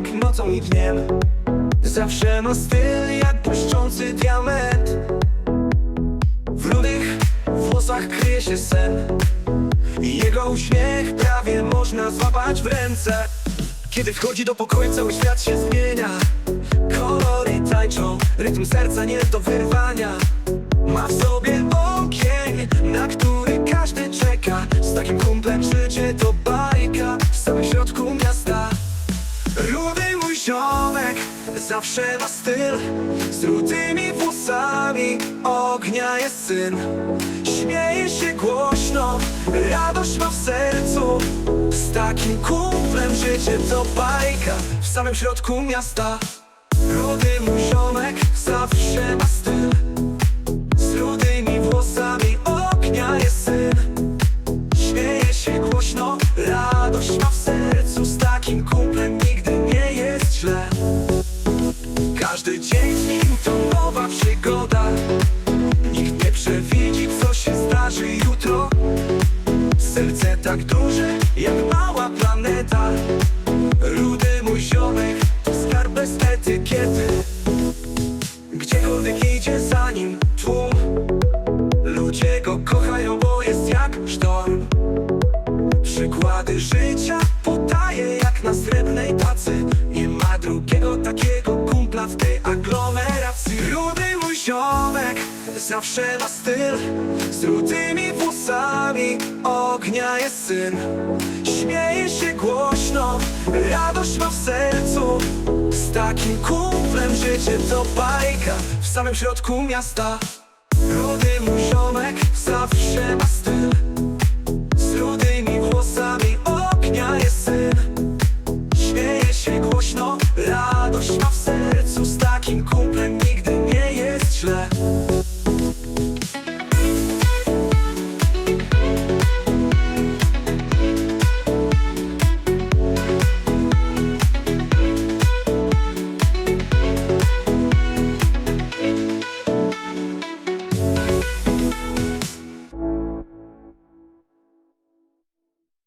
nocą i dniem. Zawsze ma styl jak błyszczący diament. W rudych włosach kryje się sen. Jego uśmiech prawie można złapać w ręce. Kiedy wchodzi do pokoju cały świat się zmienia. Kolory tańczą, rytm serca nie do wyrwania. Ma w sobie ogień, na który każdy czeka. Z takim kumplem życie to ziomek zawsze ma styl. Z rudymi włosami ognia jest syn. Śmieje się głośno, radość ma w sercu. Z takim kumplem życie to bajka W samym środku miasta. Rudy mój ziomek zawsze ma styl Gdziekolwiek idzie za nim tłum. Ludzie go kochają, bo jest jak sztorm. Przykłady życia podaje jak na srebrnej tacy. Nie ma drugiego takiego kumpla w tej aglomeracji. Rudy mój ziomek zawsze ma styl. Z rudymi włosami ognia jest syn. Śmieje się głośno, radość ma w sercu. Z takim życie bajka. W samym środku miasta Rudy mój